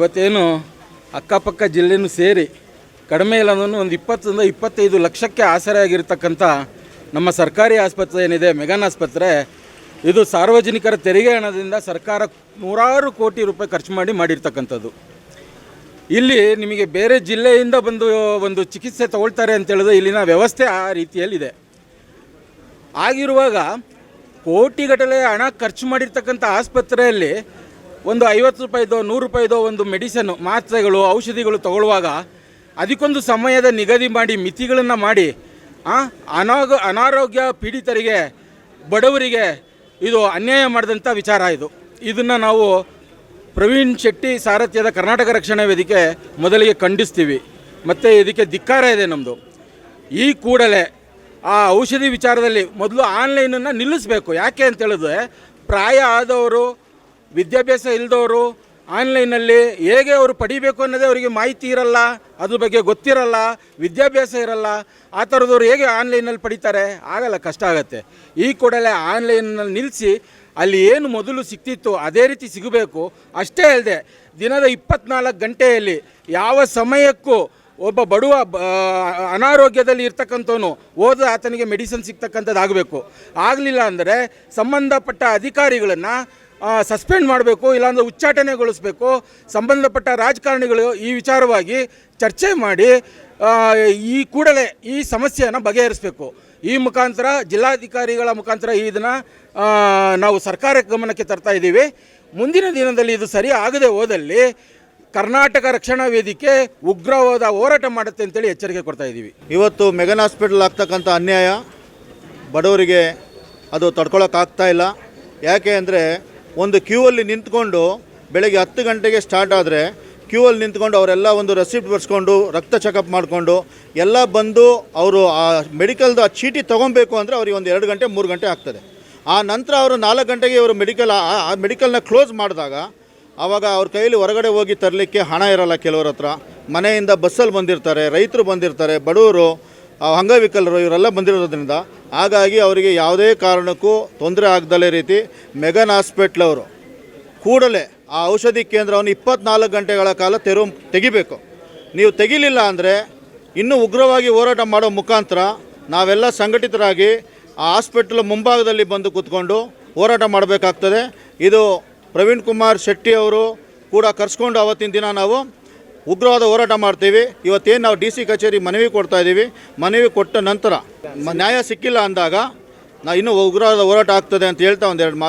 ಇವತ್ತೇನು ಅಕ್ಕಪಕ್ಕ ಜಿಲ್ಲೆನೂ ಸೇರಿ ಕಡಿಮೆ ಇಲ್ಲ ಅಂದ್ರೂ ಒಂದು ಇಪ್ಪತ್ತರಿಂದ ಇಪ್ಪತ್ತೈದು ಲಕ್ಷಕ್ಕೆ ಆಸರೆಯಾಗಿರ್ತಕ್ಕಂಥ ನಮ್ಮ ಸರ್ಕಾರಿ ಆಸ್ಪತ್ರೆ ಏನಿದೆ, ಮೆಗಾನ್ ಆಸ್ಪತ್ರೆ, ಇದು ಸಾರ್ವಜನಿಕರ ತೆರಿಗೆ ಹಣದಿಂದ ಸರ್ಕಾರ ನೂರಾರು ಕೋಟಿ ರೂಪಾಯಿ ಖರ್ಚು ಮಾಡಿ ಮಾಡಿರ್ತಕ್ಕಂಥದ್ದು. ಇಲ್ಲಿ ನಿಮಗೆ ಬೇರೆ ಜಿಲ್ಲೆಯಿಂದ ಬಂದು ಒಂದು ಚಿಕಿತ್ಸೆ ತಗೊಳ್ತಾರೆ ಅಂತ ಹೇಳಿದ್ರೆ ಇಲ್ಲಿನ ವ್ಯವಸ್ಥೆ ಆ ರೀತಿಯಲ್ಲಿದೆ. ಆಗಿರುವಾಗ ಕೋಟಿಗಟ್ಟಲೆ ಹಣ ಖರ್ಚು ಮಾಡಿರ್ತಕ್ಕಂಥ ಆಸ್ಪತ್ರೆಯಲ್ಲಿ ಒಂದು ಐವತ್ತು ರೂಪಾಯಿದೋ, ನೂರು ರೂಪಾಯಿದೋ ಒಂದು ಮೆಡಿಸನ್ ಮಾತ್ರೆಗಳು, ಔಷಧಿಗಳು ತಗೊಳ್ಳುವಾಗ ಅದಕ್ಕೊಂದು ಸಮಯದ ನಿಗದಿ ಮಾಡಿ, ಮಿತಿಗಳನ್ನು ಮಾಡಿ ಅನಾಗ, ಅನಾರೋಗ್ಯ ಪೀಡಿತರಿಗೆ, ಬಡವರಿಗೆ ಇದು ಅನ್ಯಾಯ ಮಾಡಿದಂಥ ವಿಚಾರ ಇದು. ಇದನ್ನು ನಾವು ಪ್ರವೀಣ್ ಶೆಟ್ಟಿ ಸಾರಥ್ಯದ ಕರ್ನಾಟಕ ರಕ್ಷಣಾ ವೇದಿಕೆ ಮೊದಲಿಗೆ ಖಂಡಿಸ್ತೀವಿ. ಮತ್ತು ಇದಕ್ಕೆ ಧಿಕ್ಕಾರ ಇದೆ ನಮ್ಮದು ಈ ಕೂಡಲೇ ಆ ಔಷಧಿ ವಿಚಾರದಲ್ಲಿ ಮೊದಲು ಆನ್ಲೈನನ್ನು ನಿಲ್ಲಿಸಬೇಕು. ಯಾಕೆ ಅಂತೇಳಿದ್ರೆ ಪ್ರಾಯ ಆದವರು ವಿದ್ಯಾಭ್ಯಾಸ ಇಲ್ಲದವರು ಆನ್ಲೈನಲ್ಲಿ ಹೇಗೆ ಅವರು ಪಡಿಬೇಕು ಅನ್ನೋದೇ ಅವರಿಗೆ ಮಾಹಿತಿ ಇರಲ್ಲ, ಅದ್ರ ಬಗ್ಗೆ ಗೊತ್ತಿರಲ್ಲ, ವಿದ್ಯಾಭ್ಯಾಸ ಇರಲ್ಲ, ಆ ಥರದವ್ರು ಹೇಗೆ ಆನ್ಲೈನಲ್ಲಿ ಪಡಿತಾರೆ, ಆಗಲ್ಲ, ಕಷ್ಟ ಆಗುತ್ತೆ. ಈ ಕೂಡಲೇ ಆನ್ಲೈನಲ್ಲಿ ನಿಲ್ಲಿಸಿ ಅಲ್ಲಿ ಏನು ಮೊದಲು ಸಿಕ್ತಿತ್ತು, ಅದೇ ರೀತಿ ಸಿಗಬೇಕು. ಅಷ್ಟೇ ಅಲ್ಲದೆ ದಿನದ ಇಪ್ಪತ್ನಾಲ್ಕು ಗಂಟೆಯಲ್ಲಿ ಯಾವ ಸಮಯಕ್ಕೂ ಒಬ್ಬ ಬಡುವ ಅನಾರೋಗ್ಯದಲ್ಲಿ ಇರ್ತಕ್ಕಂಥವನು ಹೋದ ಆತನಿಗೆ ಮೆಡಿಸಿನ್ ಸಿಗ್ತಕ್ಕಂಥದ್ದು ಆಗಬೇಕು ಆಗಲಿಲ್ಲ ಅಂದರೆ ಸಂಬಂಧಪಟ್ಟ ಅಧಿಕಾರಿಗಳನ್ನು ಸಸ್ಪೆಂಡ್ ಮಾಡಬೇಕು, ಇಲ್ಲಾಂದ್ರೆ ಉಚ್ಚಾಟನೆಗೊಳಿಸಬೇಕು. ಸಂಬಂಧಪಟ್ಟ ರಾಜಕಾರಣಿಗಳು ಈ ವಿಚಾರವಾಗಿ ಚರ್ಚೆ ಮಾಡಿ ಈ ಕೂಡಲೇ ಈ ಸಮಸ್ಯೆಯನ್ನು ಬಗೆಹರಿಸಬೇಕು. ಈ ಮುಖಾಂತರ ಜಿಲ್ಲಾಧಿಕಾರಿಗಳ ಮುಖಾಂತರ ಇದನ್ನು ನಾವು ಸರ್ಕಾರ ಗಮನಕ್ಕೆ ತರ್ತಾ ಇದ್ದೀವಿ. ಮುಂದಿನ ದಿನದಲ್ಲಿ ಇದು ಸರಿ ಆಗದೆ ಹೋದಲ್ಲಿ ಕರ್ನಾಟಕ ರಕ್ಷಣಾ ವೇದಿಕೆ ಉಗ್ರವಾದ ಹೋರಾಟ ಮಾಡುತ್ತೆ ಅಂತೇಳಿ ಎಚ್ಚರಿಕೆ ಕೊಡ್ತಾ ಇದ್ದೀವಿ. ಇವತ್ತು ಮೆಗನ್ ಹಾಸ್ಪಿಟಲ್ ಆಗ್ತಕ್ಕಂಥ ಅನ್ಯಾಯ ಬಡವರಿಗೆ ಅದು ತಡ್ಕೊಳಕ್ಕಾಗ್ತಾ ಇಲ್ಲ. ಯಾಕೆ ಅಂದರೆ ಒಂದು ಕ್ಯೂ ಅಲ್ಲಿ ನಿಂತ್ಕೊಂಡು ಬೆಳಗ್ಗೆ ಹತ್ತು ಗಂಟೆಗೆ ಸ್ಟಾರ್ಟ್ ಆದರೆ ಕ್ಯೂ ಅಲ್ಲಿ ನಿಂತ್ಕೊಂಡು ಅವರೆಲ್ಲ ಒಂದು ರೆಸಿಪ್ಟ್ ಬರ್ಸ್ಕೊಂಡು, ರಕ್ತ ಚೆಕಪ್ ಮಾಡಿಕೊಂಡು, ಎಲ್ಲ ಬಂದು ಅವರು ಆ ಮೆಡಿಕಲ್ದು ಆ ಚೀಟಿ ತೊಗೊಬೇಕು ಅಂದರೆ ಅವ್ರಿಗೆ ಒಂದು ಎರಡು ಗಂಟೆ, ಮೂರು ಗಂಟೆ ಆಗ್ತದೆ. ಆ ನಂತರ ಅವರು ನಾಲ್ಕು ಗಂಟೆಗೆ ಇವರು ಮೆಡಿಕಲ್ ಆ ಮೆಡಿಕಲ್ನ ಕ್ಲೋಸ್ ಮಾಡಿದಾಗ ಆವಾಗ ಅವ್ರ ಕೈಯಲ್ಲಿ ಹೊರಗಡೆ ಹೋಗಿ ತರಲಿಕ್ಕೆ ಹಣ ಇರಲ್ಲ ಕೆಲವ್ರ ಹತ್ರ. ಮನೆಯಿಂದ ಬಸ್ಸಲ್ಲಿ ಬಂದಿರ್ತಾರೆ, ರೈತರು ಬಂದಿರ್ತಾರೆ, ಬಡವರು ಅಂಗವಿಕಲರು ಇವರೆಲ್ಲ ಬಂದಿರೋದ್ರಿಂದ ಹಾಗಾಗಿ ಅವರಿಗೆ ಯಾವುದೇ ಕಾರಣಕ್ಕೂ ತೊಂದರೆ ಆಗದಲ್ಲೇ ರೀತಿ ಮೆಗನ್ ಹಾಸ್ಪಿಟ್ಲ್ ಅವರು ಕೂಡಲೇ ಆ ಔಷಧಿ ಕೇಂದ್ರವನ್ನು ಇಪ್ಪತ್ನಾಲ್ಕು ಗಂಟೆಗಳ ಕಾಲ ತೆರು ತೆಗಿಬೇಕು. ನೀವು ತೆಗಿಲಿಲ್ಲ ಅಂದರೆ ಇನ್ನೂ ಉಗ್ರವಾಗಿ ಹೋರಾಟ ಮಾಡೋ ಮುಖಾಂತರ ನಾವೆಲ್ಲ ಸಂಘಟಿತರಾಗಿ ಆ ಹಾಸ್ಪಿಟ್ಲ್ ಮುಂಭಾಗದಲ್ಲಿ ಬಂದು ಕೂತ್ಕೊಂಡು ಹೋರಾಟ ಮಾಡಬೇಕಾಗ್ತದೆ. ಇದು ಪ್ರವೀಣ್ ಕುಮಾರ್ ಶೆಟ್ಟಿ ಅವರು ಕೂಡ ಕರ್ಸ್ಕೊಂಡು ಅವತ್ತಿನ ದಿನ ನಾವು ಉಗ್ರವಾದ ಹೋರಾಟ ಮಾಡ್ತೀವಿ. ಇವತ್ತೇನು ನಾವು ಡಿ ಸಿ ಕಚೇರಿ ಮನವಿ ಕೊಡ್ತಾ ಇದ್ದೀವಿ ಮನವಿ ಕೊಟ್ಟ ನಂತರ ನ್ಯಾಯ ಸಿಕ್ಕಿಲ್ಲ ಅಂದಾಗ ನಾ ಇನ್ನೂ ಉಗ್ರವಾದ ಹೋರಾಟ ಆಗ್ತದೆ ಅಂತ ಹೇಳ್ತಾ ಒಂದೆರಡು ಮಾತು.